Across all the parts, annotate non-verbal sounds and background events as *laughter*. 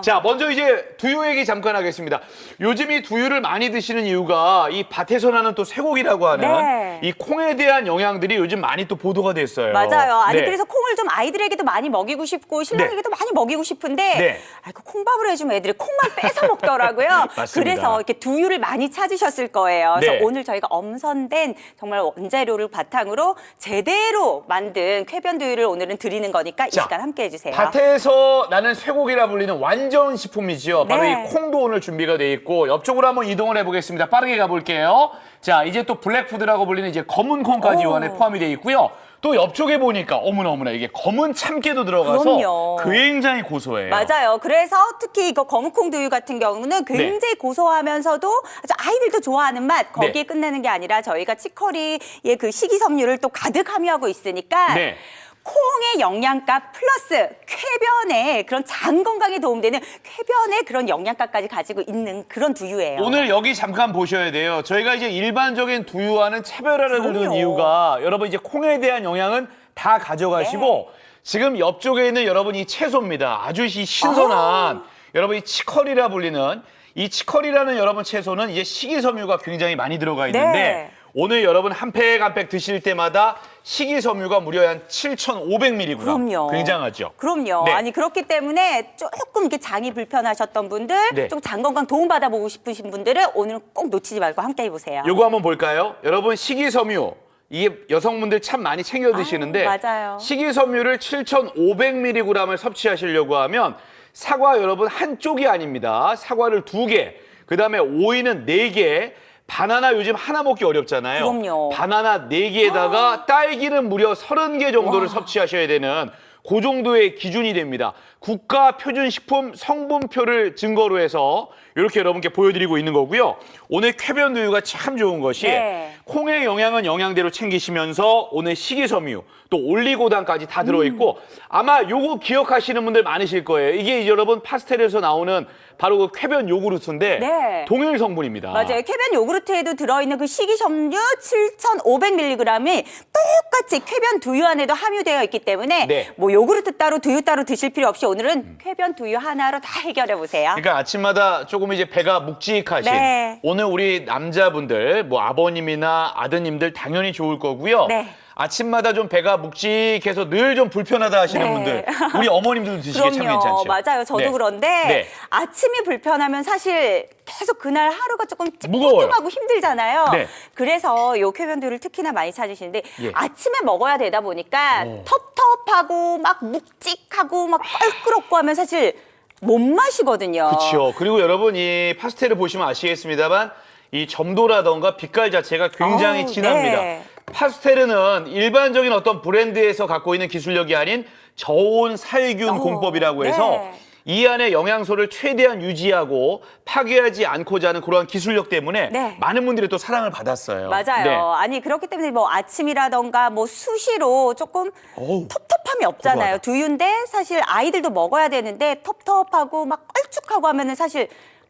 자, 먼저 이제 두유 얘기 잠깐 하겠습니다. 요즘 이 두유를 많이 드시는 이유가 이 밭에서 나는 또 쇠고기라고 하는 네. 이 콩에 대한 영양들이 요즘 많이 또 보도가 됐어요. 맞아요. 아니 네. 그래서 콩을 좀 아이들에게도 많이 먹이고 싶고 신랑에게도 많이 먹이고 싶은데 네. 아, 그 콩밥을 해주면 애들이 콩만 빼서 먹더라고요. *laughs* 맞습니다. 그래서 이렇게 두유를 많이 찾으셨을 거예요. 그래서 네. 오늘 저희가 엄선된 정말 원재료를 바탕으로 제대로 만든 쾌변 두유를 오늘은 드리는 거니까 이 자, 시간 함께 해 주세요. 밭에서 나는 쇠고기라 불리는 완전 식품이지요. 바로 네. 이 콩도 오늘 준비가 돼 있고 옆쪽으로 한번 이동을 해보겠습니다. 빠르게 가볼게요. 자, 이제 또 블랙푸드라고 불리는 이제 검은 콩까지 이 오. 안에 포함이 돼 있고요. 또 옆쪽에 보니까 어머나 어머나 이게 검은 참깨도 들어가서 그럼요. 굉장히 고소해요. 맞아요. 그래서 특히 이거 검은콩 두유 같은 경우는 네. 굉장히 고소하면서도 아주 아이들도 좋아하는 맛 거기에 네. 끝내는 게 아니라 저희가 치커리의 그 식이섬유를 또 가득 함유하고 있으니까 네. 콩의 영양가 플러스 쾌변에 그런 장 건강에 도움되는 쾌변의 그런 영양가까지 가지고 있는 그런 두유예요. 오늘 여기 잠깐 보셔야 돼요. 저희가 이제 일반적인 두유와는 차별화를 두는 그럼요. 이유가 여러분 이제 콩에 대한 영양은 다 가져가시고 네. 지금 옆쪽에 있는 여러분 이 채소입니다. 아주 이 신선한 아. 여러분 이 치커리라 불리는 이 치커리라는 여러분 채소는 이제 식이섬유가 굉장히 많이 들어가 있는데 네. 오늘 여러분 한 팩 한 팩 드실 때마다 식이섬유가 무려 한 7,500mg. 그럼요. 굉장하죠. 그럼요. 네. 아니 그렇기 때문에 조금 이렇게 장이 불편하셨던 분들, 네. 좀장 건강 도움 받아보고 싶으신 분들은 오늘 꼭 놓치지 말고 함께 해보세요. 요거 한번 볼까요? 여러분 식이섬유 이게 여성분들 참 많이 챙겨 드시는데 아유, 맞아요. 식이섬유를 7,500mg을 섭취하시려고 하면 사과 여러분 한 쪽이 아닙니다. 사과를 두 개, 그다음에 오이는 네 개, 바나나 요즘 하나 먹기 어렵잖아요. 그럼요. 바나나 네개에다가 딸기는 무려 30개 정도를 섭취하셔야 되는 그 정도의 기준이 됩니다. 국가 표준 식품 성분표를 증거로 해서 이렇게 여러분께 보여드리고 있는 거고요. 오늘 쾌변 두유가 참 좋은 것이 네. 콩의 영양은 영양대로 챙기시면서 오늘 식이섬유 또 올리고당까지 다 들어있고 음. 아마 요거 기억하시는 분들 많으실 거예요. 이게 이제 여러분 파스텔에서 나오는 바로 그 쾌변 요구르트인데 네. 동일 성분입니다. 맞아요. 쾌변 요구르트에도 들어있는 그 식이섬유 7,500mg이 똑같이 쾌변 두유 안에도 함유되어 있기 때문에 네. 뭐 요구르트 따로 두유 따로 드실 필요 없이 오늘은 쾌변 두유 하나로 다 해결해 보세요. 그러니까 아침마다 조금 이제 배가 묵직하신 네. 오늘 우리 남자분들 뭐 아버님이나 아드님들 당연히 좋을 거고요. 네. 아침마다 좀 배가 묵직해서 늘 좀 불편하다 하시는 네. 분들 *laughs* 우리 어머님들도 드시기 참 괜찮죠. 맞아요. 저도 네. 그런데 네. 아침이 불편하면 사실 계속 그날 하루가 조금. 찌뿌둥하고 힘들잖아요. 네. 그래서 요 쾌변두를 특히나 많이 찾으시는데 예. 아침에 먹어야 되다 보니까 텁텁하고 막 묵직하고 막 껄끄럽고 하면 사실 못 마시거든요. 그렇죠. 그리고 여러분 이 파스텔을 보시면 아시겠습니다만 이 점도라던가 빛깔 자체가 굉장히 어우, 진합니다. 네. 파스텔은 일반적인 어떤 브랜드에서 갖고 있는 기술력이 아닌 저온 살균 어, 공법이라고 해서 네. 이 안에 영양소를 최대한 유지하고 파괴하지 않고자 하는 그러한 기술력 때문에 네. 많은 분들이 또 사랑을 받았어요. 맞아요. 네. 아니 그렇기 때문에 뭐 아침이라던가 뭐 수시로 조금 어우, 텁텁함이 없잖아요. 고소하다. 두유인데 사실 아이들도 먹어야 되는데 텁텁하고 막 껄쭉하고 하면은 사실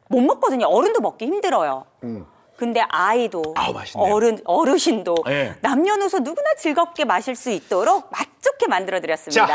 못 먹거든요. 어른도 먹기 힘들어요. 근데 아이도 음. 아우. 어른 어르신도 네. 남녀노소 누구나 즐겁게 마실 수 있도록 맛 좋게 만들어 드렸습니다. 자,